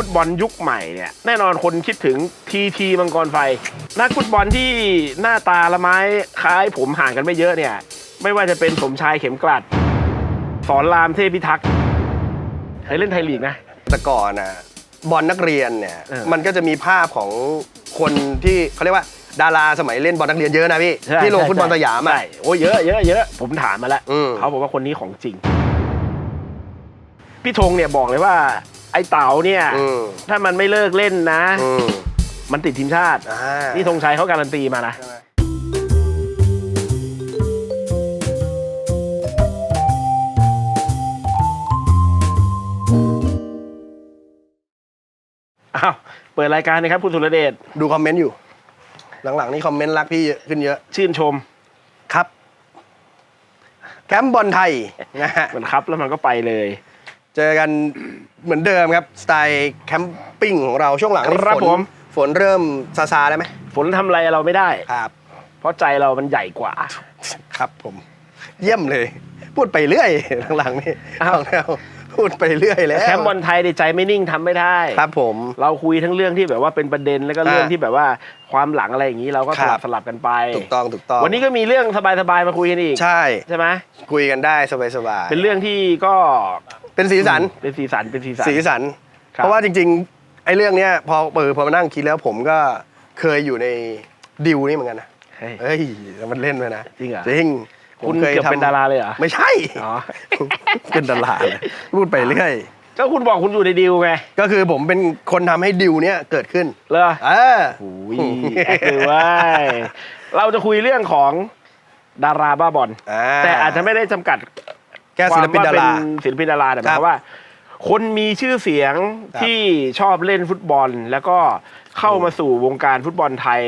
ฟุตบอลยุคใหม่เนี่ยแน่นอนคนคิดถึงทีทีมังกรไฟ นักฟุตบอลที่หน้าตาละไม้คล้ายผมห่างกันไม่เยอะเนี่ยไม่ว่าจะเป็นสมชายเข็มกลัด สอนรามเทพิทักษ์เคยเล่นไทยลีกนะ แต่ก่อนนะบอลนักเรียนเนี่ยเออมันก็จะมีภาพของคนที่เขาเรียกว่าดาราสมัยเล่นบอลนักเรียนเยอะนะพี่ใช่ที่ลงใช่ฟุตบอลสยามอะ ใช่โอ้เยอะเยอะเยอะผมถามมาแล้วอืม เขาบอกว่าคนนี้ของจริง พี่ธงเนี่ยบอกเลยว่า ไอ้เต๋าเนี่ย อืมถ้ามันไม่เลิกเล่นนะ อืมมันติดทีมชาติ อ่านี่ธงชัยเขาการันตีมานะใช่ไหมอ้าว เปิดรายการนะครับ คุณสุรเดช ดูคอมเมนต์อยู่ หลังๆนี่คอมเมนต์รักพี่เยอะขึ้นเยอะ ชื่นชม ครับ แคมป์บอลไทยนะฮะ มันครับแล้วมันก็ไปเลย เจอกันเหมือนเดิมครับ สไตล์แคมปิ้งของเราช่วงหลังนี่ครับฝนผม ฝนเริ่มซาซาๆแล้วไหมฝนทำอะไรเราไม่ได้ ครับ เพราะใจเรามันใหญ่กว่า ครับผม เยี่ยมเลย พูดไปเรื่อยหลังๆนี่อ้าวเอาแล้ว พูดไปเรื่อยแล้วแคมป์บอลไทยในใจไม่นิ่งทำไม่ได้ครับผม เราคุยทั้งเรื่องที่แบบว่าเป็นประเด็นแล้วก็เรื่องอ่าที่แบบว่าความหลังอะไรอย่างนี้เราก็สครัลับบสลับกันไปถูกต้องถูกต้อง วันนี้ก็มีเรื่องสบายๆมาคุยกันอีก ใช่ใช่ไหมคุยกันได้สบายๆเป็นเรื่องที่ก็เป็นสีสันเป็นสีสันเป็นสีสันสีสันครับเพราะว่าจริงๆไอ้เรื่องเนี้ยพอเปิดพอมานั่งคิดแล้วผมก็เคยอยู่ในดิวนี่เหมือนกันนะเฮ้ยเฮ้ยแล้วมันเล่นเลยนะจริงเหรอจริงผม คุณเคยเกือบทำเป็นดาราเลยเหรอ ไม่ใช่อ๋อเป็นดาราเลยพูดไปเรื่อยก็คุณบอกคุณอยู่ในดีลไง ก็คือผมเป็นคนทำให้ดิวเนี้ยเกิดขึ้นเหรอเออโอ้ยแอคเลยเว่าเราจะคุยเรื่องของดาราบ้าบอลอ่าแต่อาจจะไม่ได้จำกัดแค่ศิลปินดาราควมว่เป็นศิลปินดาราแต่หครัมายบความว่า คนมีชื่อเสียงครับที่ชอบเล่นฟุตบอล แล้วก็เข้ามาสู่วงการฟุตบอลไทย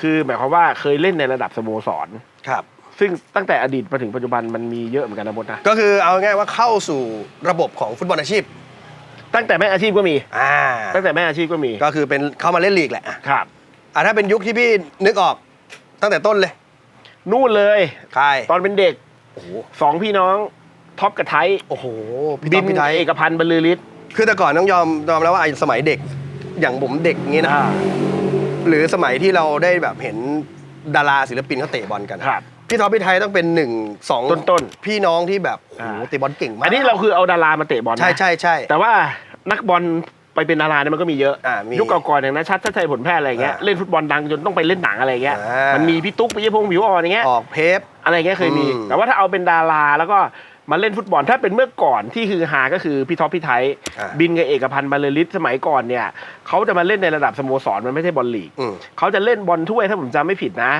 คือหมายความว่าเคยเล่นในระดับสโมสรครับ ซึ่งตั้งแต่อดีตมาถึงปัจจุบันมันมีเยอะเหมือนกันนะมดนะ ก็คือเอาง่ายๆว่าเข้าสู่ระบบของฟุตบอลอาชีพตั้งแต่ไม่อาชีพก็มี อ่าตั้งแต่ไม่อาชีพก็มีก็คือเป็นเข้ามาเล่นลีกแหละอะครับ อะถ้าเป็นยุคที่พี่นึกออกตั้งแต่ต้นเลยนู่นเลย ใครตอนเป็นเด็กโอ้โหสองพี่น้องท็อปกับไทยโอ้โหพี่บิต้อนมพี่ไทย เอกพันธ์บรรลือฤทธิ์คือแต่ก่อนต้องยอมยอมแล้วว่าไอ้สมัยเด็กอย่างผมเด็กอย่างงี้นะ อ่า หรือสมัยที่เราได้แบบเห็นดาราศิลปินเขาเตะบอลกันครับ พี่ท็อปพี่ไทยต้องเป็นหนึ่งสองต้นพี่น้องที่แบบโอ้โหอ่า เตะบอลเก่งมากอันนี้เราคือเอาดารามาเตะบอลนะใช่ใช่ใช่ แต่ว่านักบอลไปเป็นดาราเนี่ยมันก็มีเยอะอ่ามียุคก่อนๆอย่างนะชัดชัดชัยผลแพทย์อะไรอย่างเงี้ยอ่าเล่นฟุตบอลดังจนต้องไปเล่นหนังอะไรอย่างเงี้ยอ่ามั มันมีพี่ตุ๊กปิยพงศ์ผิวอ่อนอย่างเงี้ย ออกเพป อะไรอย่างเงี้ยเคยมี อืมแต่ว่าถ้าเอาเป็นดาราแล้วก็มาเล่นฟุตบอลถ้าเป็นเมื่อก่อนที่คือฮาก็คือพี่ท็อปพี่ไทย อ่าบินกับเอกพันธ์บรรลือฤทธิ์สมัยก่อนเนี่ยเขาจะมาเล่นในระดับสโมสรมันไม่ใช่บอลลีกอืมเขาจะเล่นบอลถ้วยถ้าผมจำไม่ผิดนะ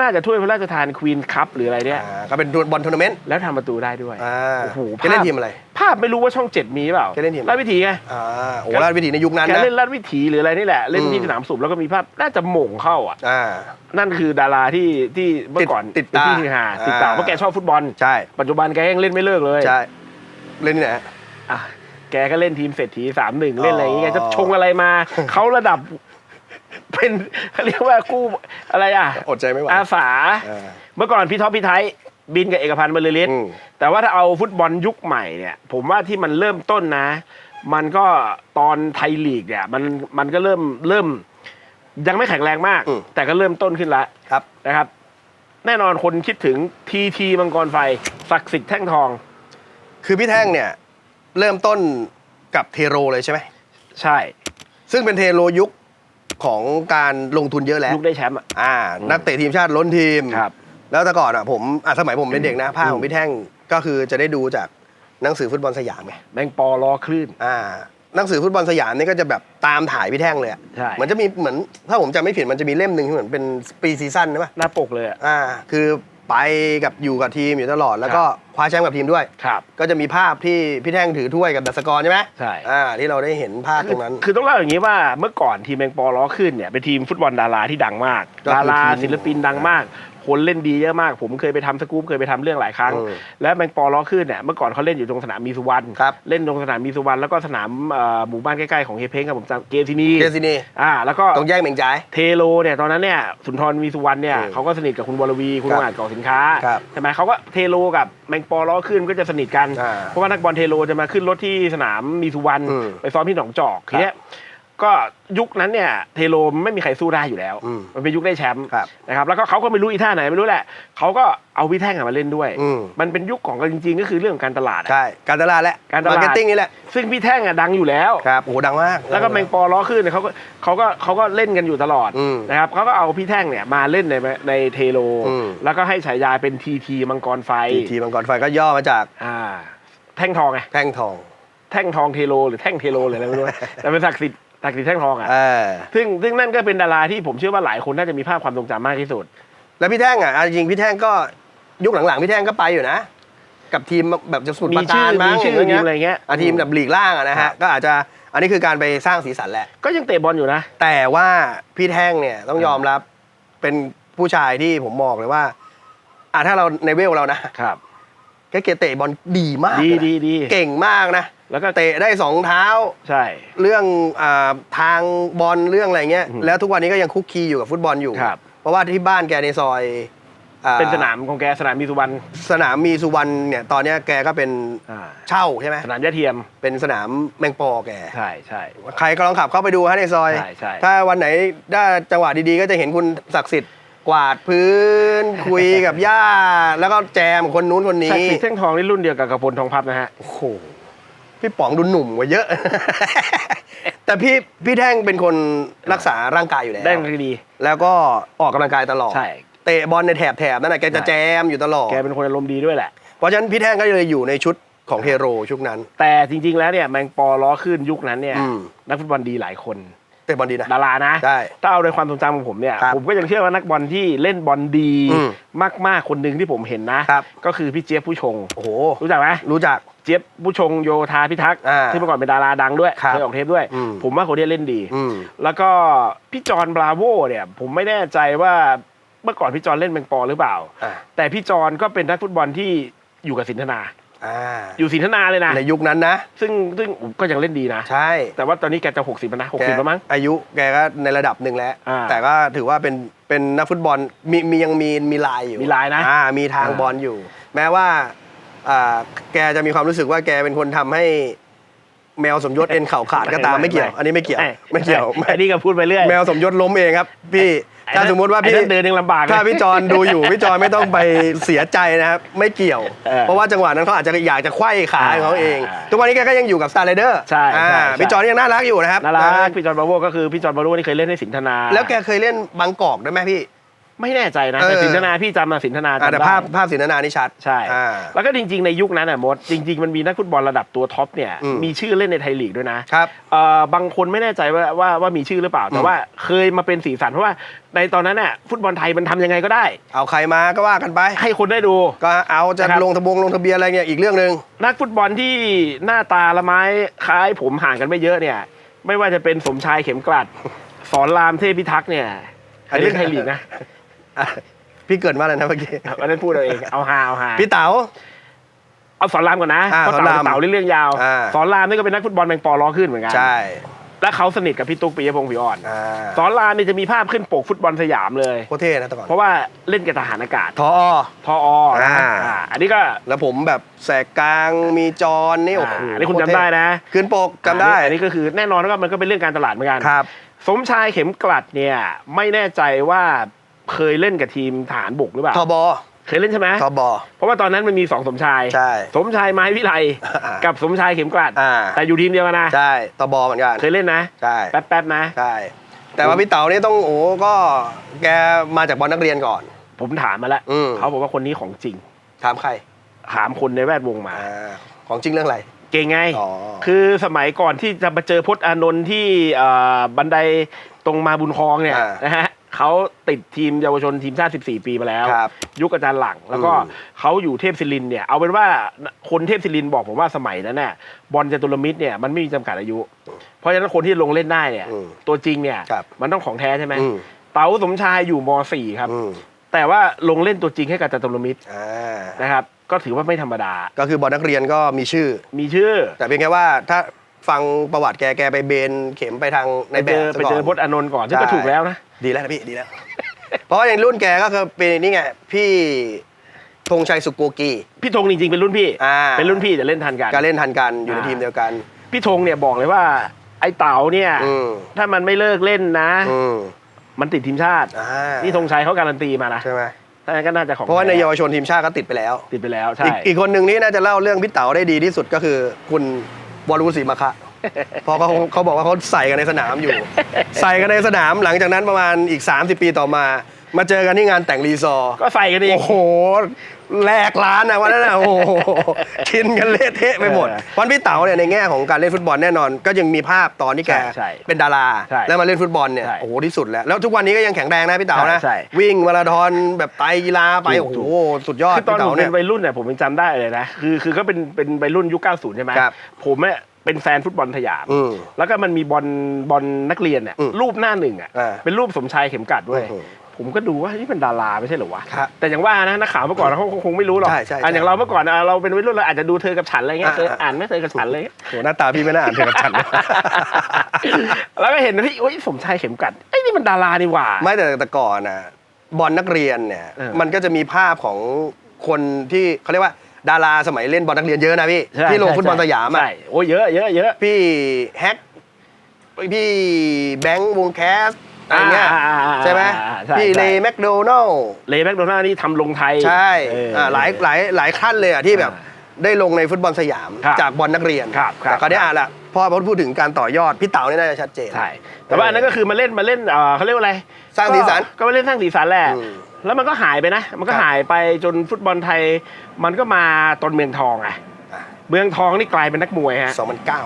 น่าจะถ้วยพระราชทานควีนคัพหรืออะไรเนี่ย อ่าก็เป็นบอลทัวร์นาเมนต์แล้วทำประตูได้ด้วยอ่าโอ้โหแกเล่นภาพทีมอะไร ภาพไม่รู้ว่าช่องเจ็ดมีเปล่าแกเล่นทีม ราชวิถีไงอ่าโอ้ราชวิถีในยุคนั้นแกนะ เล่นราชวิถีหรืออะไรนี่แหละ เล่นที่อืม สนามสุบแล้วก็มีภาพน่าจะหม่งเข้าอะ อ่า นั่นคือดาราที่ที่เมื่อก่อนติดติดตาเป็นที่ฮือฮาติดตามอ่าเพราะแกชอบฟุตบอล ใช่ ปัจจุบันแกยังเล่นไม่เลิกเลยใช่ เล่นที่ไหนฮะ อะแกก็เล่นทีมเศรษฐีสามหนึ่งเล่นอะไรอย่างเงี้ยอ๋อ จะชงอะไรมา เขาระดับ เป็นเขาเรียกว่ากู้อะไรอะอดใจไม่ไหวอาสาอ่าเมื่อก่อนพี่ท็อปพี่ไทยบินกับเอกพันธ์บรรลือฤทธิ์อืมแต่ว่าถ้าเอาฟุตบอลยุคใหม่เนี่ยผมว่าที่มันเริ่มต้นนะ มันก็ตอนไทยลีกเนี่ยมันมันก็เริ่มเริ่ม ยังไม่แข็งแรงมาก อืม แต่ก็เริ่มต้นขึ้นแล้วครับ นะครับแน่นอนคนคิดถึงทีทีมังกรไฟศักดิ์สิทธิ์แท่งทอง คือพี่แท่งเนี่ยเริ่มต้นกับเทโรเลยใช่ไหม ใช่ ซึ่งเป็นเทโรยุค ของการลงทุนเยอะแล้วยุคได้แชมป์อะ อ่า นักเตะทีมชาติล้นทีม ครับ แล้วแต่ก่อนอะผมอะสมัยผมเป็นเด็กนะภาพของพี่แท่งก็คือจะได้ดูจากหนังสือฟุตบอลสยามไง แมงปอล้อคลื่น อ่าหนังสือฟุตบอลสยามนี่ก็จะแบบตามถ่ายพี่แท่งเลยอะใช่ เหมือนจะมีเหมือนถ้าผมจำไม่ผิดมันจะมีเล่มหนึ่งที่เหมือนเป็นปีซีซั่นใช่ปะหน้าปกเลยอะ อ่า คือ ไปกับอยู่กับทีมอยู่ตลอด แล้วก็คว้าแชมป์กับทีมด้วย ครับ ก็จะมีภาพที่พี่แท่งถือถ้วยกับดัสกรใช่ไหมใช่ อ่าที่เราได้เห็นภาพตรงนั้น คือต้องเล่าอย่างนี้ว่าเมื่อก่อนทีมแมงปอล้อขึ้นเนี่ยเป็นทีมฟุตบอลดาราที่ดังมาก ก็คือดาราทีม ศิลปินดังมาก คนเล่นดีเยอะมาก ผมเคยไปทำสกู๊ปเคยไปทำเรื่องหลายครั้งอืมและแมงปอล้อขึ้นเนี่ยเมื่อก่อนเขาเล่นอยู่ตรงสนามมีสุวรรณครับ เล่นตรงสนามมีสุวรรณแล้วก็สนามเอ่อหมู่บ้านใกล้ๆของเฮยเพ้งกับผมจำเกมที่นี่เกซินีอ่าแล้วก็ตรงแยกเหม่งจ่าย เทโลเนี่ยตอนนั้นเนี่ยสุนทรมีสุวรรณเนี่ยอืมเขาก็สนิทกับคุณวรวีคุณครับวงอาจก่อสินค้าครับใช่ไหมเขาก็เทโลกับแมงปอล้อขึ้นก็จะสนิทกัน อ่าเพราะว่านักบอลเทโลจะมาขึ้นรถที่สนามมีสุวรรณอืมไปซ้อมที่หนองจอกทีเนี้ย ก็ยุคนั้นเนี่ยเทโลไม่มีใครสู้ได้อยู่แล้ว อืมมันเป็นยุคได้แชมป์ครับนะครับแล้วก็เขาก็ไม่รู้อีท่าไหนไม่รู้แหละเขาก็เอาพี่แท่งอะมาเล่นด้วย อืม มันเป็นยุคของกันจริงๆก็คือเรื่องของการตลาดอะ ใช่การตลาดแหละการตลาด มาร์เก็ตติ้งนี่แหละซึ่งพี่แท่งอะดังอยู่แล้ว ครับโอ้โหดังมาก แล้วก็แมงปอล้อขึ้นเนี่ยเขาก็เขาก็เขาก็เล่นกันอยู่ตลอดอืมนะครับเขาก็เอาพี่แท่งเนี่ยมาเล่นในในเทโล อืม แล้วก็ให้ฉายาเป็นทีทีมังกรไฟทีทีมังกรไฟก็ย่อมาจากอ่าแท่งทองไงแท่งทอง แท่งทองเทโล หรือแท่งเทโลหรืออะไรไม่รู้ แต่เป็นศักดิ์สิทธิ์ ศักดิ์สิทธิ์แท่งทองอะเออซึ่งซึ่งนั่นก็เป็นดาราที่ผมเชื่อว่าหลายคนน่าจะมีภาพความทรงจำมากที่สุด แล้วพี่แท่งอะเอาจริงๆพี่แท่งก็ยุคหลังๆพี่แท่งก็ไปอยู่นะ กับทีมแบบจะสุดมีประชื่กาอรมั้งมีชื่ออย่างมีเงี้ยอะไรเงี้ยอะทีมแบบลีกล่างอะนะครัฮะบก็อาจจะอันนี้คือการไปสร้างสีสันแหละ ก็ยังเตะบอลอยู่นะ แต่ว่าพี่แท่งเนี่ยต้องยอมรับเป็นผู้ชายที่ผมบอกเลยว่าอะถ้าเราในเวลเรานะครับ แกเกเตะบอลดีมากดีเลยนะดีดี เก่งมากนะ แล้วก็เตะได้สองเท้า ใช่ เรื่องอาทางบอลเรื่องอะไรเงี้ยอืมแล้วทุกวันนี้ก็ยังคุกคีอยู่กับฟุตบอลอยู่ ครับ เพราะว่าที่บ้านแกในซอยอ่เป็นสนามของแกสนามมีสุวรรณสนามมีสุวรรณเนี่ยตอนเนี้ยแกก็เป็นอ่าเช่าใช่ไหมสนามยาเทียม เป็นสนามแมงปอแก ใช่ใช่ ใครก็ลองขับเข้าไปดูฮะในซอย ใช่ใช่ ถ้าวันไหนได้จังหวะดีๆ ก็จะเห็นคุณศักดิ์สิทธิ์กวาดพื้น คุยกับย่า แล้วก็แจมคนนู้นคนศักนี้ ดิ์สิทธิ์แท่งทองนี่รุ่นเดียวกับกระพลทองพับนะฮะ โอ้โห พี่ป๋องดูหนุ่มกว่าเยอะ แต่พี่พี่แท่งเป็นคนรักษาร่างกายอยู่แล้วได้ดี แล้วก็ออกกำลังกายตลอดใช่ เตะบอลในแถบแถบๆนั่นแหละแกจะใช่ แจมอยู่ตลอด แกเป็นคนอารมณ์ดีด้วยแหละ เพราะฉะนั้นพี่แท่งก็เลยอยู่ในชุดของเทโรชุดนั้น แต่จริง ๆ แล้วเนี่ยแมงปอล้อขึ้นยุคนั้นเนี่ย อืม นักฟุตบอลดีหลายคน เตะบอลดีนะ ดารานะ ใช่ถ้าเอาในความทรงจำของผมเนี่ย ครับผมก็ยังเชื่อว่านักบอลที่เล่นบอลดีอืมมากๆคนหนึ่งที่ผมเห็นนะ ครับ ก็คือพี่เจี๊ยบผู้ชง โอ้โห รู้จักไหมรู้จัก เจี๊ยบผู้ชงโยธาพิทักษ์อ่าที่เมื่อก่อนเป็นดาราดังด้วยครับเคยออกเทปด้วย อืม ผมว่าคนนี้เล่นดี อืม แล้วก็พี่จอห์นบราโวเนี่ย ผมไม่แน่ใจว่าเมื่อก่อนพี่จอห์นเล่นแมงปอหรือเปล่า อ่า แต่พี่จอห์นก็เป็นนักฟุตบอลที่อยู่กับสินธนา อ่าอยู่สินธนาเลยนะ ในยุคนั้นนะ ซึ่งซึ่งก็ยังเล่นดีนะ ใช่แต่ว่าตอนนี้แกจะหกสิบแล้วนะหกสิบแล้วมั้งแกอายุแกก็ในระดับหนึ่งแล้ว อ่าแต่ก็ถือว่าเป็นเป็นนักฟุตบอลมีมียังมีมีลายอยู่มีลายนะอ่ามีทางอ่า บอลอยู่ แม้ว่าอ่า แกจะมีความรู้สึกว่าแกเป็นคนทำให้แมวสมยศเอ็นเข่าขาดก็ตามไม่เกี่ยว อันนี้ไม่เกี่ยวไม่เกี่ยวไม่อันนี้ก็พูดไปเรื่อยแมวสมยศล้มเองครับ พี่ถ้าสมมุติว่าไอ้พี่นั่นเดินยังลำบากเลยถ้าพี่จอนดูอยู่พี่จอนไม่ต้องไปเสียใจนะครับไม่เกี่ยวเออเพราะว่าจังหวะนั้นเขาอาจจะอยากจะไขว้ขาของเขาเองอ่าทุกวันนี้แกก็ยังอยู่กับสตาร์ไรเดอร์ใช่ใช่ใช่พี่จอนยังน่ารักอยู่นะครับน่ารักพี่จอห์นบราโวก็คือพี่จอห์นบราโวนี่เคยเล่นให้สินธนา แล้วแกเคยเล่นบางกอกด้วยไหมพี่ ไม่แน่ใจนะเออแต่สินธนาพี่จำมาสินธนาอ่าจำแต่ได้ภาพภาพสินนานี่ชัดใช่ อ่า แล้วก็จริง ๆ ในยุคนั้นอะมดจริง ๆ มันมีนักฟุตบอลระดับตัวท็อปเนี่ยอืม มีชื่อเล่นในไทยลีกด้วยนะครับ เอ่อบางคนไม่แน่ใจว่าว่าว่ามีชื่อหรือเปล่า แต่อืมว่าเคยมาเป็นสีสันเพราะว่าในตอนนั้นน่ะฟุตบอลไทยมันทำยังไงก็ได้ เอาใครมาก็ว่ากันไป ให้คนได้ดู ก็เอาจะนะครับ ลงทะบงลงทะเบียนอะไรเงี้ยอีกเรื่องหนึ่ง นักฟุตบอลที่หน้าตาละไม้คล้ายผมห่างกันไม่เยอะเนี่ย ไม่ว่าจะเป็นสมชายเข็มกลัด สอนรามเทพิทักษ์เนี่ยอันนี้ไทยลีกนะ อะพี่เกิดมาแล้วนะเมื่อกี้อันนั้นพูดเอาเอง เอาฮาเอาฮาพี่เต๋า เอาสอนรามก่อนนะอ่าเพราะสอนเต่ารามเต่าเรื่องยาว อ่า สอนรามนี่ก็เป็นนักฟุตบอลแมงปอล้อขึ้นเหมือนกัน ใช่และเขาสนิทกับพี่ตุ๊กปิยพงศ์ผิวอ่อน อ่าสอนรามนี่จะมีภาพขึ้นปกฟุตบอลสยามเลย โคตรเท่นะแต่ก่อนเพราะว่าเล่นกับทหารอากาศ ทอ ทออนะอ่า อ่าอันนี้ก็แล้วผมแบบแสกกลางมีจอนนี่โอ้โหอ่าอันนี้คุณจำได้นะคืนปกจำได้อันนี้ก็คือแน่นอนว่ามันก็เป็นเรื่องการตลาดเหมือนกัน ครับ สมชายเข็มกลัดเนี่ยไม่แน่ใจว่า เคยเล่นกับทีมทหารบกหรือเปล่าทบเคยเล่นใช่ไหมทบ เพราะว่าตอนนั้นมันมีสองสมชาย ใช่สมชายไม้วิไลอ่ากักับสมชายเข็มกลัดอ่า แต่อยู่ทีมเดียวกันนะใช่ทบเหมือนกัน เคยเล่นนะ ใช่ แป๊บๆนะ ใช่ แต่ว่าพี่เต๋านี่ต้องโอ้ก็แกมาจากบอลนักเรียนก่อน ผมถามมาแล้วอืม เขาบอกว่าคนนี้ของจริง ถามใครถามคนในแวดวงมา อ่าของจริงเรื่องอะไร เก่งไง อ๋อ คือสมัยก่อนที่จะมาเจอพจน์อานนท์ที่เอ่อบันไดตรงมาบุญคลองเนี่ยอ่าน นะฮะ เขาติดทีมเยาวชนทีมชาติ 14 ปีมาแล้ว ครับยุคอาจารย์หลัง แล้วก็อืมเขาอยู่เทพศิรินทร์เนี่ยเอาเป็นว่าคนเทพศิรินทร์บอกผมว่าสมัยนั้นน่ะบอลจตุรมิตรเนี่ยมันไม่มีจำกัดอายุ เพราะฉะนั้นคนที่ลงเล่นได้เนี่ยอืมตัวจริงเนี่ยครับมันต้องของแท้ใช่ไหมอืม เต๋าสมชายอยู่ม .4 ครับ อืมแต่ว่าลงเล่นตัวจริงให้กับจตุรมิตรอ่านะครับ ก็ถือว่าไม่ธรรมดา ก็คือบอลนักเรียนก็มีชื่อ มีชื่อแต่เพียงแค่ว่าถ้าฟังประวัติแกแกไปเบนเข็มไปทางในไปแบเจบอซะไปก่เจอพจน์อานนท์ก่อนซึ่งก็ใช่ ถูกแล้วนะ ดีแล้วนะพี่ดีแล้ว เพราะว่าในรุ่นแกก็คือเป็นนี่ไงพี่ธงชัยสุโกกี พี่ธงจริงๆเป็นรุ่นพี่ อ่า เป็นรุ่นพี่แต่เล่นทันกัน การเล่นทันกันอยู่ในอ่า ทีมเดียวกัน พี่ธงเนี่ยบอกเลยว่า ไอ้เต๋าเนี่ย อืม ถ้ามันไม่เลิกเล่นนะ อืมมันติดทีมชาติ อ่านี่ธงชัยเขาการันตีมานะใช่ไหมถ้างั้นก็น่าจะของเพราะว่าในแท้เยาวชนทีมชาติก็ติดไปแล้ว ติดไปแล้วอีใช่กอีกคนหนึ่งที่น่าจะเล่าเรื่องพี่เต๋าได้ดีที่สุดก็คือ คุณวรวุฒิศรีมาคะเพอเขาเขาบอกว่าเขาใส่กันในสนามอยู่ ใส่กันในสนามหลังจากนั้นประมาณอีก 30 ปีต่อมา มาเจอกันที่งานแต่งรีซอร์ก็ใส่กันอีกโอ้โหแลกร้านนะวันนั้นนะโอ้โหกินกันเละเทะไปหมดเออวันพี่เต๋าเนี่ยในแง่ของการเล่นฟุตบอลแน่นอน ก็ยังมีภาพตอนที่แกใช่ใช่เป็นดาราใช่แล้วมาเล่นฟุตบอลเนี่ยใช่โอ้โหที่สุดแล้วแล้วทุกวันนี้ก็ยังแข็งแรงนะพี่เต๋านะใช่ใช่วิ่งมาราธอนแบบไตรกีฬาไปถูโอ้กโหถูกสุดยอดคือตอนพี่ผมเต๋าเป็เนี่ยนวัยรุ่นเนี่ยผมยังจำได้เลยนะคือคือก็เป็นเป็นวัยรุ่นยุค 90 ใช่ไหมครับผมเนี่ย เป็นแฟนฟุตบอลสยาม อืมแล้วก็มันมีบอลบอลนักเรียนเนี่ยอืมรูปหน้าหนึ่งอะอ่าเป็นรูปสมชายเข็มกัดด้วย อือหือผมก็ดูว่านี่เป็นดาราไม่ใช่เหรอวะครับแต่อย่างว่านะนักข่าวเมื่อก่อนเขาคงไม่รู้หรอกใช่ใช่อะใช่อย่างเราเมื่อก่อนอะเราเป็นวัยรุ่นเราอาจจะดูเธอกับฉันอะไรเงี้ยอ่าเคยอ่านไหม่เธอกับฉันเลย โหหน้าตาพี่ไม่น่าอ่านเพลงกับฉัน แล้วก็เห็นที่โอ้ยสมชายเข็มกัดไอ้ยนี่มันดารานี่หว่า ไม่แต่แต่ก่อนนะบอลนักเรียนเนี่ย เออมันก็จะมีภาพของคนที่เขาเรียกว่า ดาราสมัยเล่นบอลนักเรียนเยอะนะพี่ใช่ที่ลงใช่ฟุตบอลสยามอะใช่โอ้ยเยอะเยอะเยอะ พี่แฮกพี่แบงค์วงแคสอะไรเงี้ยอ่าอ่าอ่าใช่ไหมอ่าใช่พี่ใช่เลแมคโดนัลเลแบ็กโดน่านี่ทำลงไทยใช่เอออ่าหลายหลายหลายขั้นเลยอะที่แบบ อ่าได้ลงในฟุตบอลสยามครับจากบอลนักเรียน ครับครับ แต่คราวนี้อะละพอพูดถึงการต่อยอดพี่เต๋านี่น่าจะชัดเจน ใช่แต่ว่าอันนั้นก็คือมาเล่นมาเล่นเอ่อเขาเรียกว่าอะไรสร้างสีสันก็ก็มาเล่นสร้างสีสันแหละอืม แล้วมันก็หายไปนะ มันก็ครับหายไปจนฟุตบอลไทย มันก็มาตอนเมืองทองไงอะเมืองทองนี่กลายเป็นนักมวยฮะสองพันเก้า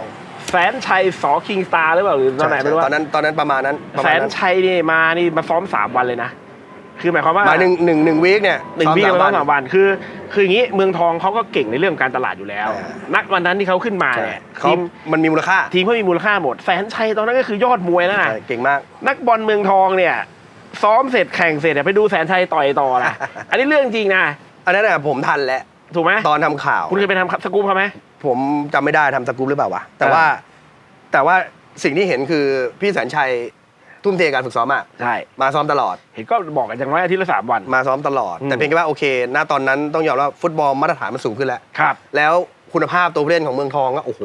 แสนชัยสอคิงสตาร์หรือเปล่าหรือตอนไหนไม่รู้ตอว่านนั้นตอนนั้นประมาณนั้นประแสมาณนนั้นชัยนี่มานี่มาซ้อมสามวันเลยนะ คือหมายความว่า หมายหนึ่งหนึ่งหนึ่งวีคเนี่ยหนึ่งซ้อมพี่สากับมซ้วัอมนสามวันคือ คืออย่างนี้เมืองทองเขาก็เก่งในเรื่องการตลาดอยู่แล้วอ่านักวันนั้นที่เขาขึ้นมาใช่เนี่ยเขาทีมมันมีมูลค่าทีมเขามีมูลค่าหมดแสนชัยตอนนั้นก็คือยอดมวยแล้วนะใช่เก่งมาก นักบอลเมืองทองเนี่ย ซ้อมเสร็จแข่งเสร็จเนี่ยไปดูแสนชัยต่อยต่อนะ อันนี้เรื่องจริงนะ อันนั้นน่ะผมทันแล้วถูกไหมตอนทำข่าว คุณเคยไปทำสกู๊ปเขาไหมผมจำไม่ได้ทำสกู๊ปหรือเปล่าวะแต่อ่าว่าแต่ว่าสิ่งที่เห็นคือพี่แสนชัยทุ่มเทการฝึกซ้อมมากใช่มาซ้อมตลอด เห็นก็บอกกันอย่างน้อยอาทิตย์ละสามวัน มาซ้อมตลอดอืมแต่เพียงแค่ว่าโอเค ณ ตอนนั้นต้องยอมรับฟุตบอลมาตรฐานมันสูงขึ้นแล้วครับ แล้วคุณภาพตัวผู้เล่นของเมืองทองก็โอ้โห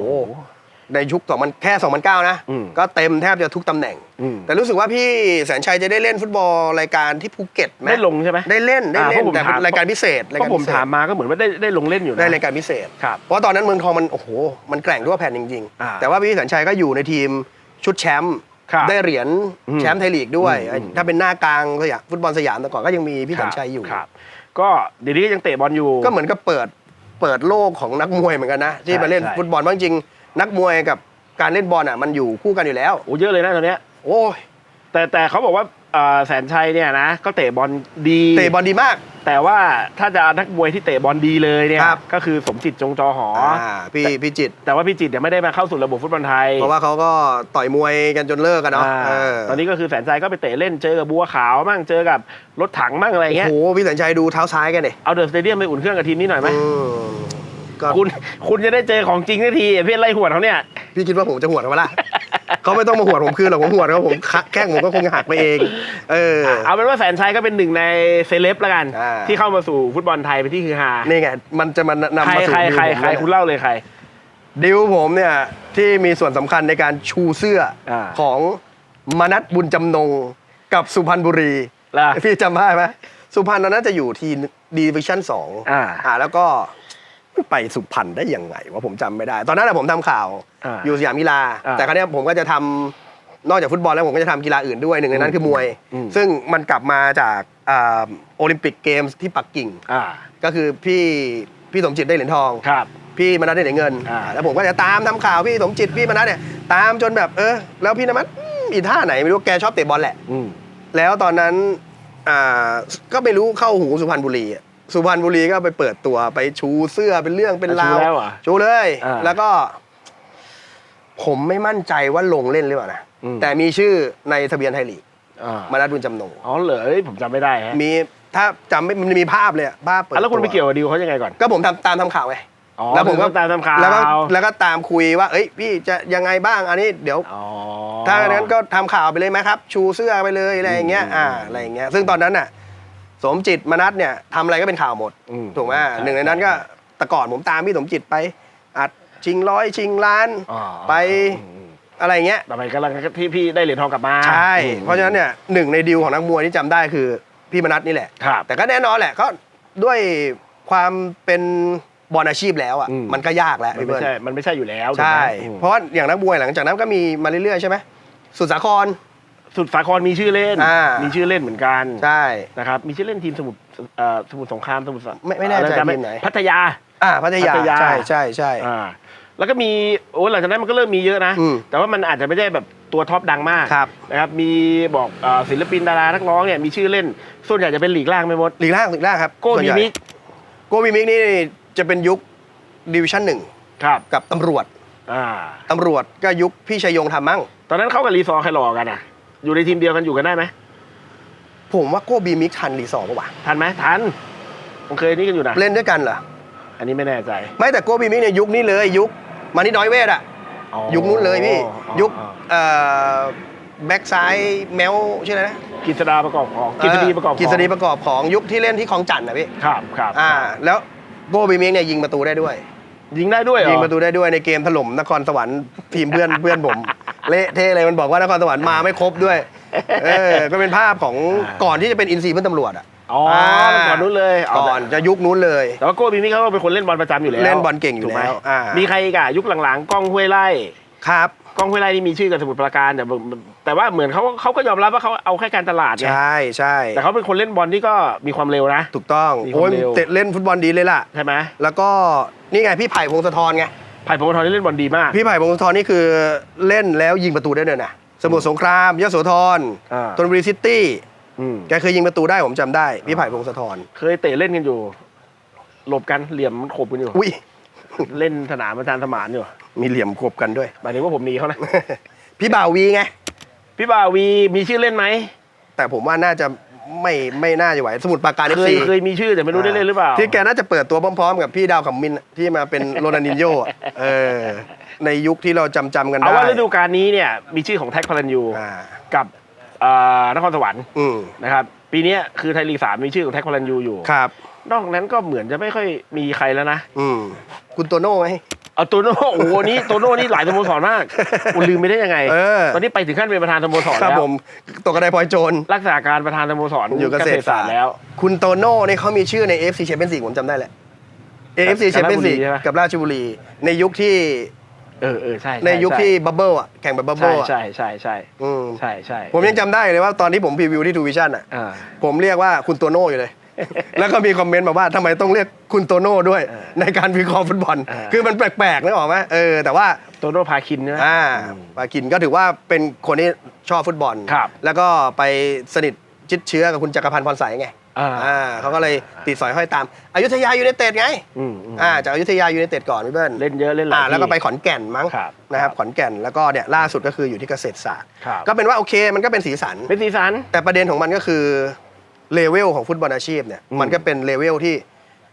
ในยุค2000แค่2009นะ อืมก็เต็มแทบจะทุกตำแหน่ง อืม แต่รู้สึกว่าพี่แสนชัยจะได้เล่นฟุตบอลรายการที่ภูเก็ตไหมได้ลงใช่ไหมได้เล่นได้อ่าเล่นเพราะผมแต่ถามรายการพิเศษรายเพการราะผมพิเศษถามมาก็เหมือนว่าได้ได้ลงเล่นอยู่นะ ได้รายการพิเศษ ครับเพราะตอนนั้นเมืองทองมันโอ้โหมันแกร่งทั่วแผ่นจริงอ่าๆ แต่ว่าพี่แสนชัยก็อยู่ในทีมชุดแชมป์ครับได้เหรียญอืมแชมป์ไทยลีกด้วยอืม ถ้าเป็นหน้ากลางสยามฟุตบอลสยามแต่ก่อนก็ยังมีพี่แสนชัยอยู่ ครับก็เดี๋ยวนี้ก็ยังเตะบอลอยู่ ก็เหมือนกับเปิดเปิดโลกของนักมวยเหมือนกันนะ ที่ใช่มาเล่นใช่ฟุตบอลเพราะจริงๆ นักมวยกับการเล่นบอลอะมันอยู่คู่กันอยู่แล้ว โอ้เยอะเลยนะตอนเนี้ย โอ้ยแต่แต่เขาบอกว่าเอ่อแสนชัยเนี่ยนะก็เตะบอลดีเตะบอลดีมาก แต่ว่าถ้าจะนักมวยที่เตะบอลดีเลยเนี่ยครับ ก็คือสมจิตจงจอหออพี่พี่จิตรแต่ว่าพี่จิตรเนี่ยไม่ได้มาเข้าสู่ระบบฟุตบอลไทยเพราะว่าเขาก็ต่อยมวยกันจนเลิกกันเนาะอ่าเออตอนนี้ก็คือแสนชัยก็ไปเตะเล่นเจอกับบัวขาวมั่งเจอกับรถถังมั่งอะไรโอ้เงี้ยโหพี่แสนชัยดูเท้าซ้ายกันดิเอาเดอะสเตเดียมไปอุ่นเครื่องกับทีมนี้หน่อยไหม อืม ก็คุณคุณจะได้เจอของจริงทันทีเพื่อนไล่หวดเขาเนี่ย พี่คิดว่าผมจะหวดเขาปะล่ะ เขาไม่ต้องมาหวดผมคืนหรอกผมหวดเขาผมคะแข้งผมก็คงหักไปเอง เออ เอาเป็นว่าแสนชัยก็เป็นหนึ่งในเซเลบละกัน อ่า ที่เข้ามาสู่ฟุตบอลไทยเป็นที่คือฮานี่ไงมันจะมานำใครมาสู่ใครดิวใครผมใครเนี่ยคุณเล่าเลยใคร ดิวผมเนี่ย ที่มีส่วนสำคัญในการชูเสื้ออาของมนัทบุญจำนงกับสุพรรณบุรีล่ะพี่จำได้ไหมสุพรรณตอนนั้นจะอยู่ทีดีวิชั่นสองอ่าอ่าแล้วก็ ไปสุพรรณได้ยังไงวะผมจำไม่ได้ ตอนนั้นนะผมทำข่าวอ่าอยู่สยามกีฬาอ่าแต่ครั้นี้ยผมก็จะทำนอกจากฟุตบอลแล้วผมก็จะทำกีฬาอื่นด้วยหนึ่งในนั้นคือมวยอืมซึ่งมันกลับมาจากอ่าโอลิมปิกเกมส์ที่ปักกิ่งอ่าก็คือพี่พี่สมจิตได้เหรียญทองครับพี่มนัทได้เหรียญเงินอ่าแล้วผมก็จะตามทำข่าวพี่สมจิตพี่มนัทเนี่ยตามจนแบบเออแล้วพี่นมัทอืมอีท่าไหนไม่รู้แกชอบเตะบอลแหละอืมแล้วตอนนั้นอ่าก็ไม่รู้เข้าหูสุพรรณบุรีอะ สุพรรณบุรีก็ไปเปิดตัวไปชูเสื้อเป็นเรื่องเป็นราวชูแล้วเหรอชูเลย อ่า แล้วก็ ผมไม่มั่นใจว่าลงเล่นหรือเปล่านะอืมแต่มีชื่อในทะเบียนไทยลีกอ่ามานัดบุญจำนง อ๋อเหรอเอ้ยผมจำไม่ได้ฮะมีถ้าจำไม่มันมีภาพเลยอะภาพเปิดอะแล้วคุณไปตัเกี่ยวกับดิวเขายังไงก่อน ก็ผมทำตามทำข่าวไงอ๋อแล้วผมก็ตามทำข่าว แล้วก็แล้วก็ตามคุยว่า เอ้ย พี่จะยังไงบ้างอันนี้เดี๋ยว อ๋อ ถ้าอย่างนั้นก็ทำข่าวไปเลยไหมครับ ชูเสื้อไปเลยอะไรอย่างเงี้ยอืมอ่าอะไรอย่างเงี้ยซึ่งตอนนั้นน่ะ สมจิตมนัทเนี่ยทำอะไรก็เป็นข่าวหมด อืมถูกไหมใช่หนึ่งในนั้นก็แต่ก่อนผมตามพี่สมจิตไป อัดชิงร้อยชิงล้านอ๋อไปอืมอะไรอย่างเงี้ยต่อไปกำลังที่พี่ได้เหรียญทองกลับมาใช่ อืมเพราะฉะนั้นเนี่ยหนึ่งในดีลของนักมวยที่จำได้คือพี่มนัทนี่แหละ ครับ แต่ก็แน่นอนแหละก็ด้วยความเป็นบอลอาชีพแล้วอะอืม มันก็ยากแล้วมันพี่ไม่เบิร์ใช่นมันไม่ใช่อยู่แล้วใช่ถูกไหมอืมเพราะว่าอย่างนักมวยหลังจากนั้นก็มีมาเรื่อยๆใช่ไหมสุดสาคร สุดสาครมีชื่อเล่น อ่ามี มีชื่อเล่นเหมือนกันใช่ นะครับ มีชื่อเล่นทีมสมุทรเอ่อสมุทรสงครามสมุทรสาไม่ไม่แน่ใจอะรจำทีมไหน พัทยา อ่าพัทยาพัทยา ใช่ใช่ใช่ อ่าแล้วก็มีโอ้หลังจากนั้นมันก็เริ่มมีเยอะนะ อืมแต่ว่ามันอาจจะไม่ได้แบบตัวท็อปดังมากครับ นะครับ มีบอกเอ่อศิลปินดารานักร้องเนี่ยมีชื่อเล่น ส่วนใหญ่จะเป็นหลีกล่างไม่หมดลีกล่างลีกล่างครับโก้ส่วนมีใหญ่มิกโก้มีมิกนี่จะเป็นยุคดิวิชั่นหนึ่งครับกับตำรวจอ่าตำรวจก็ยุคพี่ชัยยงทำมั่ง ตอนนั้นเข้ากับรีซอร์ใครหล่อกันอะ อยู่ในทีมเดียวกันอยู่กันได้ไหมผมว่าโก้บีมิกทันรีสอร์ปะวะทันไหมทันผมเคยนี่กันอยู่นะเล่นด้วยกันเหรอ อันนี้ไม่แน่ใจ ไม่แต่โก้บีมิกเนี่ยยุคนี้เลยยุคมานิดน้อยเวทอะอ๋อยุคนู้นเลยพี่ อ๋อยุคอ๋อเอ่อแบ็กซ้ายแมวชื่ออะไรนะกฤษดาประกอบของกฤษฎีประกอบของกฤษฎีประกอบของยุคที่เล่นที่คลองจันทน์นะพี่ครับครับอ่า แล้วโก้บีมิกเนี่ยยิงประตูได้ด้วย ยิงได้ด้วยเหรอยิงประตูได้ด้วยในเกมถล่มนครสวรรค์ทีมเพื่อน เพื่อนผม เละเทะเลยมันบอกว่านครสวรรค์มาไม่ครบด้วย เออก็เป็นภาพของก่อนที่จะเป็นอินซีเพื่อนตำรวจอะอ๋อมันก่อนนู้นเลยเาก่อนแต่จะยุคนู้นเลย แต่ว่าโก้บีมิเขาก็เป็นคนเล่นบอลประจำอยู่แล้วเล่นบอลเก่งอยู่ถูไหมแล้วอ่ามีมีใครอีกอะยุคหลังๆกล้องห้วยไร่ครับ กล้องห้วยไร่นี่มีชื่อกับสมุทรปราการแต่แต่ว่าเหมือนเขาเขาก็ยอมรับว่าเขาเอาแค่การตลาดไงใช่ใช่แต่เขาเป็นคนเล่นบอลที่ก็มีความเร็วนะ ถูกต้อง มีความโอ้ยเร็ว เตะเล่นฟุตบอลดีเลยล่ะ ใช่ไหมแล้วก็นี่ไงพี่ไผ่พงศธรไง ไผ่พงศธรนี่เล่นบอลดีมาก พี่ไผ่พงศธรนี่คือเล่นแล้วยิงประตูได้ด้วยนะสมุทรสงครามยโสธรอ่า ธนบุรีซิตี้อืมแกเคยยิงประตูได้ผมจำได้พี่ไผ่พงศธรเคยเตะเล่นกันอยู่ หลบกันเหลี่ยมมันขบกันอยู่ อุ้ยเล่นสนามอาจารย์สมานอยู่มีเหลี่ยมขบกันด้วย หมายถึงว่าผมหนีเขานะ พี่บ่าววีไงพี่บาวีมีชื่อเล่นไหมแต่ผมว่าน่าจะ ไม่ไม่น่าจะไหว สมุทรปราการเคเอยฟซีเคยมีชื่อแต่ไม่รู้ได้เล่นหรือเปล่าที่แกน่าจะเปิดตัวพร้อมๆ กับพี่ดาวขำมินที่มาเป็นโรนัลดินโญ่อะเออในยุคที่เราจำจำๆกันเอาได้ว่าฤดูกาลนี้เนี่ยมีชื่อของแท็กพลันยู อ่ากับเอ่อนครสวรรค์อืมนะครับปีเนี้ยคือไทยลีกสามมีชื่อของแท็กพลันยูอยู่ ครับ นอกนั้นก็เหมือนจะไม่ค่อยมีใครแล้วนะ อืมคุณโตโน่ไง เอาโตโน่โอ้โหนี่โตโน่นี่หลายสโมสรมากกูลืมไปได้ยังไง เออ ตอนนี้ไปถึงขั้นเป็นประธานสโมสรครับแล้วผมตกกระไดพลอยโจร รักษาการประธานสโมสรอยู่เกษตรศาสตร์แล้ว คุณโตโน่เนี่ยเขามีชื่อใน AFC Champions League ผมจำได้แหละ AFC กับ Champions League ราชบุรีใช่ไหมกับราชบุรี ในยุคที่เออเออใช่ในยุคช่ที่บับเบิลอะแข่งแบบบับเบิใช่ลอะใช่ใช่ใช่อืมใช่ใช่ผมยังจำได้เลยว่าตอนที่ผมพรีวิวที่ทูวิชั่นอะอ่าผมเรียกว่าคุณโตโน่อยู่เลย แล้วก็มีคอมเมนต์มาว่าทำไมต้องเรียกคุณโตโน่ด้วยเออในการวิเคราะห์ฟุตบอลเออคือมันแปลกๆนึกออกไหมเออแต่ว่าโตโน่พาคินใช่ไหมอ่าปากินก็ถือว่าเป็นคนที่ชอบฟุตบอลครับแล้วก็ไปสนิทชิดเชื้อกับคุณจักรพันธ์พรใสไงอ่าอ่าเขาก็เลยติดสอยห้อยตามอยุธยายูไนเต็ดไงอืมอืมอ่าจากอยุธยายูไนเต็ดก่อนพี่เบิ้ลเล่นเยอะเล่นหลายอ่าแล้วก็ที่ไปขอนแก่นมั้งครับนะครับครับขอนแก่นแล้วก็เนี่ยล่าสุดก็คืออยู่ที่เกษตรศาสตร์ครับก็เป็นว่าโอเคมันก็เป็นสีสันเป็นสีสันแต่ประเด็นของมันก็คือ เลเวลของฟุตบอลอาชีพเนี่ยอืมมันก็เป็นเลเวลที่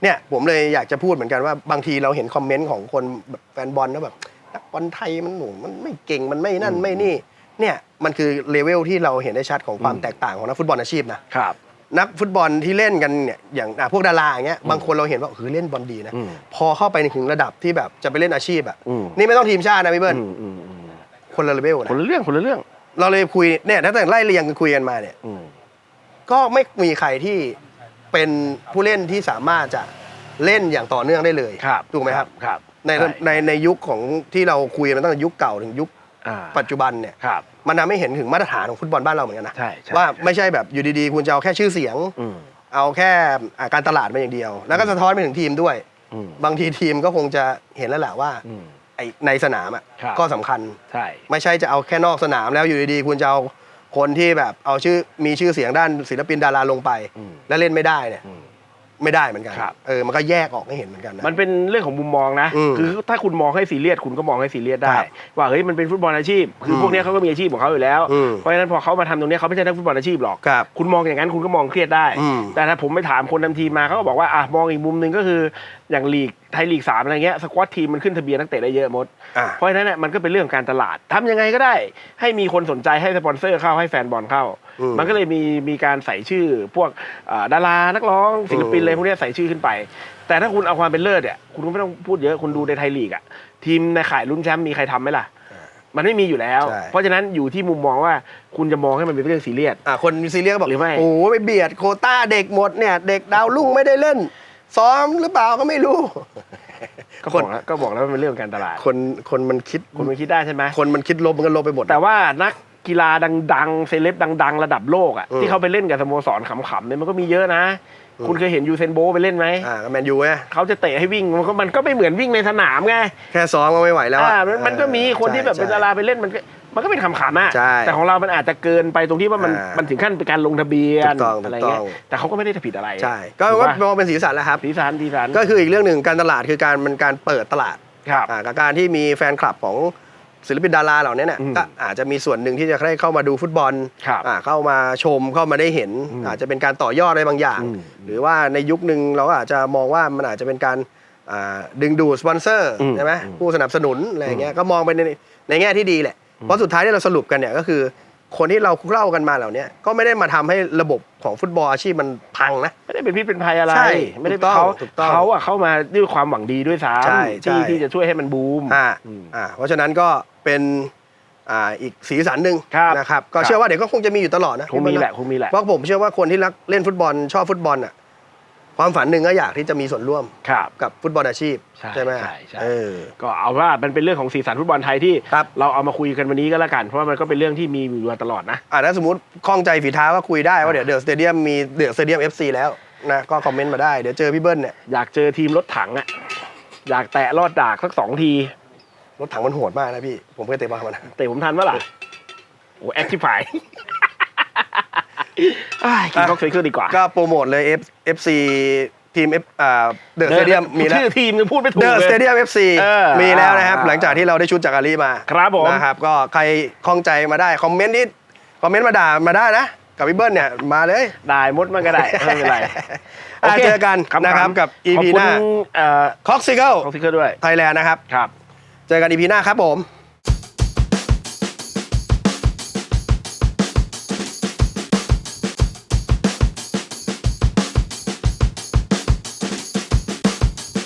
เนี่ยผมเลยอยากจะพูดเหมือนกันว่าบางทีเราเห็นคอมเมนต์ของคนแบบแฟนบอลแล้วแบบนักบอลไทยมันหนูมันไม่เก่งมันไม่นั่นไม่นี่เนี่ยมันคือเลเวลที่เราเห็นได้ชัดของความแตกต่างของนักฟุตบอลอาชีพนะครับนักฟุตบอลที่เล่นกันเนี่ยอย่างอะพวกดาราอย่างเงี้ยบางคนเราเห็นว่าเออเล่นบอลดีนะอืมพอเข้าไปถึงระดับที่แบบจะไปเล่นอาชีพอะอืมนี่ไม่ต้องทีมชาตินะพี่เบิ้ลอืมอืมอืมคนละเลเวลคนนะละเรื่องคนละเรื่อง เราเลยคุยเนี่ยถ้าแต่ไล่เรียงกันคุยกันมาเนี่ยอืม ก็ไม่มีใครที่เป็นผู้เล่นที่สามารถจะเล่นอย่างต่อเนื่องได้เลยครับถูกไหมครับ ครับในช่ในในยุคของที่เราคุยกันมาตั้งแต่ยุคเก่าถึงยุคอ่าปัจจุบันเนี่ย ครับ มันทำให้เห็นถึงมาตรฐานของฟุตบอลบ้านเราเหมือนกันนะใช่ใช่ว่าไม่ใช่แบบอยู่ดีๆ คุณจะเอาแค่ชื่อเสียง อืม เอาแค่อ่าการตลาดมาอย่างเดียว แล้วก็สะท้อนไปถึงทีมด้วย อืม บางทีทีมก็คงจะเห็นแล้วแหละว่าอืม ไอ้ในสนามอะครับ ก็สำคัญ ใช่ ไม่ใช่จะเอาแค่นอกสนามแล้วอยู่ดีๆ คุณจะเอา คนที่แบบเอาชื่อมีชื่อเสียงด้านศิลปินดาราลงไปอืมแล้วเล่นไม่ได้เนี่ยอืม ไม่ได้เหมือนกันครับ เออมันก็แยกออกให้เห็นเหมือนกันนะ มันเป็นเรื่องของมุมมองนะ อืมคือถ้าคุณมองให้ซีเรียสคุณก็มองให้ซีเรียสได้ ครับว่าเฮ้ยมันเป็นฟุตบอลอาชีพ คืออมพวกเนี้ยเขาก็มีอาชีพของเขาอยู่แล้ว อืมเพราะฉะนั้นพอเขามาทำตรงเนี้ยเขาไม่ใช่นักฟุตบอลอาชีพหรอก ครับคุณมองอย่างนั้นคุณก็มองเครียดได้ อืมแต่ถ้าผมไปถามคนทำทีมมาเขาก็บอกว่าอะมองอีกมุมหนึ่งก็คืออย่างลีกไทยลีกสามอะไรเงี้ยสควอตทีมมันขึ้นทะเบียนนักเตะได้เยอะหมด อะ เพราะฉะนั้นเนี่ยมันก็เป็นเรื่องของการตลาดทำยังไงก็ได้ ให้มีคนสนใจให้สปอนเซอร์เข้าให้แฟนบอลเข้า อืม มันก็เลยมีมีการใส่ชื่อพวกอ่าดารานักร้องศิลปินอืมอะไรพวกเนี้ยใส่ชื่อขึ้นไป แต่ถ้าคุณเอาความเป็นเลิศเนี่ยคุณก็ไม่ต้องพูดเยอะคุณดูในไทยลีกอะทีมในข่ายลุ้นแชมป์มีใครทำไหมล่ะ มันไม่มีอยู่แล้ว ใช่ เพราะฉะนั้นอยู่ที่มุมมองว่าคุณจะมองให้มันเป็นเรื่องซีเรียส อะคนซีเรียสก็บอกหรือไม่ โอ้โหไปเบียดโควต้าเด็กหมดเนี่ย เด็กดาวรุ่งไม่ได้เล่น ซ้อมหรือเปล่าก็ไม่รู้ ก็คบอนกแล้วก็บอกแล้วมันเป็นเรื่องของการตลาด คนคนมันคิด คุณมันคิดได้ใช่ไหมคนมันคิดลบมันก็ลบไปหมด แต่ว่านัก กีฬาดังๆเซเลบดัง ๆ ระดับโลกอะอืมที่เขาไปเล่นกับสโมสรขำๆเนี่ยมันก็มีเยอะนะอืมคุณเคยเห็นยูเซนโบลต์ไปเล่นไหมอ่าก็แมนยูไงเขาจะเตะให้วิ่งมันก็มันก็ไม่เหมือนวิ่งในสนามไงแค่ซ้อมก็ไม่ไหวแล้วอะอ่ามันมันก็มีคนที่แบบใช่เป็นดาราไปเล่นมันก็มันก็เป็นคำขำๆอะใช่แต่ของเรา มันอาจจะเกินไปตรงที่ว่ามันอ่ามัมันถึงขั้นเป็นการลงทะเบียนถูกต้องอะไรถูกต้เงี้อยงแต่เขาก็ไม่ได้ผิดอะไรใช่ก็ถูว่าปะมองเป็นสีสันแหล้วครับสีสันสีสันก็คืออีกเรื่องหนึ่งการตลาดคือการมันการเปิดตลาดครับอ่ากับการที่มีแฟนคลับของ ศิลปินดาราเหล่านี้เนี่ยอืมก็อาจจะมีส่วนหนึ่งที่จะได้เข้ามาดูฟุตบอลครับอ่าเข้ามาชมเข้ามาได้เห็นอืมอาจจะเป็นการต่อยอดอะไรบางอย่างอืมหรือว่าในยุคหนึ่งเราก็อาจจะมองว่ามันอาจจะเป็นการอ่าดึงดูดสปอนเซอร์อืมใช่ไหมอืมผู้สนับสนุนอะไรอย่างเงี้ยก็มองไปในในแง่ที่ดีแหละเพราะสุดท้ายที่เราสรุปกันเนี่ยก็คือ คนที่เราเล่ากันมาเหล่านี้ก็ไม่ได้มาทำให้ระบบของฟุตบอลอาชีพมันพังนะไม่ได้เป็นพิษเป็นภัยอะไรใช่ไม่ได้ถูกต้องเขาถูกต้องเขาอะเข้ามาด้วยความหวังดีด้วยซ้ใช่ำใช่ที่ที่จะช่วยให้มันบูมอ่าอืมอ่าเพราะฉะนั้นก็เป็นอ่าอีกสีสันหนึ่งครับนะครับก็ครับเชื่อว่าเดี๋ยวก็คงจะมีอยู่ตลอดนะคงมีแหละพี่คงมีแหละเบิ้ลนะเพราะผมเชื่อว่าคนที่รักเล่นฟุตบอลชอบฟุตบอลอะ ความฝันหนึ่งก็อยากที่จะมีส่วนร่วมครับ กับฟุตบอลอาชีพใช่ไหมใช่ใช่ เออ ก็เอาว่ามันเป็นเรื่องของสีสันฟุตบอลไทยที่ ครับ เราเอามาคุยกันวันนี้ก็แล้วกัน เพราะว่ามันก็เป็นเรื่องที่มีอยู่มาตลอดนะ อ่าถ้าสมมติข้องใจฝีเท้าก็คุยได้ว่าเดี๋ยวเดอะสเตเดียมมีเดอะสเตเดียมเอฟซีแล้วนะก็คอมเมนต์มาได้เดี๋ยวเจอพี่เบิ้ลเนี่ยอยากเจอทีมรถถังอะอยากแตะลอดดากสักสองที รถถังมันโหดมากนะพี่ผมเคยเตะบอลมันเตะผมทันปะล่ะโอ้แอคทีฟ ไฟกินค็อกเทลดีกว่าก็โปรโมทเลย F FC ทีม F อ่าเดอะสเตเดียมมีแล้วชื่อทีมยังพูดไม่ถูกเดอะเลสยเตเดียมเอฟซีเออมีแล้วนะครับอ่าหลังจากที่เราได้ชุดจากอาลีมา ครับผมนะครับ ก็ใครข้องใจมาได้ คอมเมนต์นิดคอมเมนต์มาด่ามาได้นะ กับพี่เบิ้ลเนี่ยมาเลย ได้มดมันก็ได้ไม่เป็นไรอะเจอกันขำๆนะครับกับ EP ขอบคุณหน้าเอ่อคอกซิเกิลของซิกเกอร์ด้วยไทยแลนด์นะครับครับ เจอกัน EP หน้าครับผม